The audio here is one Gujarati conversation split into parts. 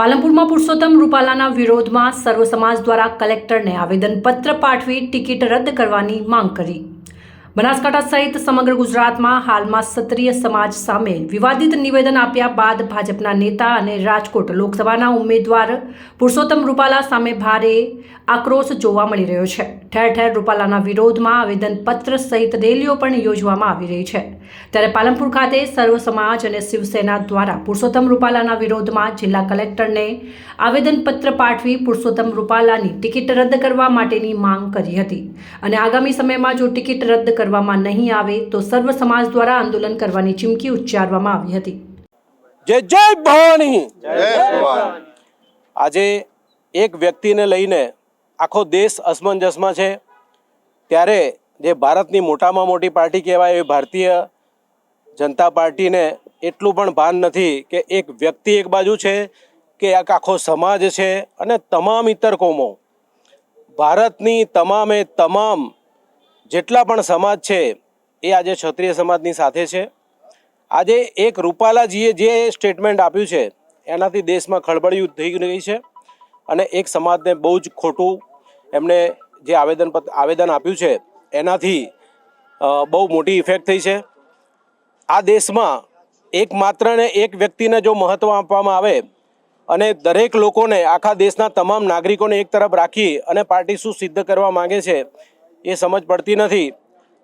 પાલનપુરમાં પુરુષોત્તમ રૂપાલાના વિરોધમાં સર્વ સમાજ દ્વારા કલેક્ટરને આવેદનપત્ર પાઠવી ટિકિટ રદ કરવાની માંગ કરી. બનાસકાંઠા સહિત સમગ્ર ગુજરાતમાં હાલમાં ક્ષત્રિય સમાજ સામે વિવાદિત નિવેદન આપ્યા બાદ ભાજપના નેતા અને રાજકોટ લોકસભાના ઉમેદવાર પુરુષોત્તમ રૂપાલા સામે ભારે આક્રોશ જોવા મળી રહ્યો છે. ઠેર ઠેર રૂપાલાના વિરોધમાં આવેદનપત્ર સહિત રેલીઓ પણ યોજવામાં આવી રહી છે. ત્યારે પાલનપુર ખાતે સર્વ સમાજ અને શિવસેના દ્વારા પુરુષોત્તમ રૂપાલાના વિરોધમાં જિલ્લા કલેક્ટરને આવેદનપત્ર પાઠવી પુરુષોત્તમ રૂપાલાની ટિકિટ રદ કરવા માટેની માંગ કરી હતી. અને આગામી સમયમાં જો ટિકિટ રદ કરવામાં નહીં આવે તો સર્વ સમાજ દ્વારા આંદોલન કરવાની ચીમકી ઉચ્ચારવામાં આવી હતી. જય જય ભવાની. આજે એક વ્યક્તિને લઈને આખો દેશ અસમંજસમાં છે. ત્યારે જે ભારતની મોટામાં મોટી પાર્ટી કહેવાય એવી ભારતીય જનતા પાર્ટીને એટલું પણ ભાન નથી કે એક વ્યક્તિ એક બાજુ છે કે એક આખો સમાજ છે અને તમામ ઇતર કોમો. ભારતની તમામે તમામ જેટલા પણ સમાજ છે, એ આજે ક્ષત્રિય સમાજની સાથે છે. આજે એક રૂપાલાજીએ જે સ્ટેટમેન્ટ આપ્યું છે, એનાથી દેશમાં ખળબળિયું થઈ ગઈ છે અને એક સમાજને બહુ જ ખોટું એમને જે આવેદન આવેદન આપ્યું છે, એનાથી બહુ મોટી ઇફેક્ટ થઈ છે. આ દેશમાં એક ને એક વ્યક્તિને જો મહત્ત્વ આપવામાં આવે અને દરેક લોકોને આખા દેશના તમામ નાગરિકોને એક તરફ રાખી અને પાર્ટી શું સિદ્ધ કરવા માગે છે એ સમજ પડતી નથી.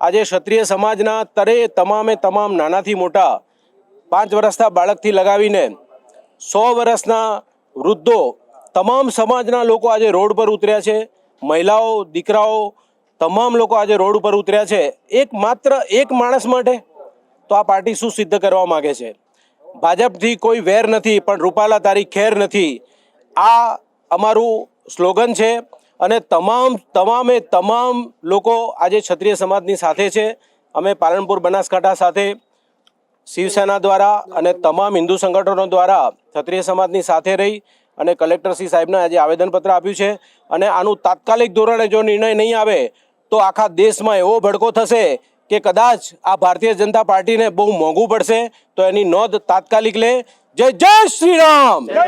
આજે ક્ષત્રિય સમાજના તરે તમામે તમામ નાનાથી મોટા પાંચ વર્ષના બાળકથી લગાવીને સો વર્ષના વૃદ્ધો તમામ સમાજના લોકો આજે રોડ પર ઉતર્યા છે. મહિલાઓ, દીકરાઓ, તમામ લોકો આજે રોડ ઉપર ઉતર્યા છે. એક માત્ર એક માણસ માટે તો આ પાર્ટી શું સિદ્ધ કરવા માગે છે? ભાજપથી કોઈ વેર નથી, પણ રૂપાલા તારી ખેર નથી. આ અમારું સ્લોગન છે અને તમામ, તમામે તમામ લોકો આજે ક્ષત્રિય સમાજની સાથે છે. અમે પાલનપુર બનાસકાંઠા સાથે, શિવસેના દ્વારા અને તમામ હિન્દુ સંગઠનો દ્વારા ક્ષત્રિય સમાજની સાથે રહી અને કલેક્ટરશ્રી સાહેબને આજે આવેદનપત્ર આપ્યું છે. અને આનું તાત્કાલિક ધોરણે જો નિર્ણય નહીં આવે, તો આખા દેશમાં એવો ભડકો થશે કે કદાચ આ ભારતીય જનતા પાર્ટીને બહુ મોંઘું પડશે, તો એની નોંધ તાત્કાલિક લે. જય જય શ્રી રામ જય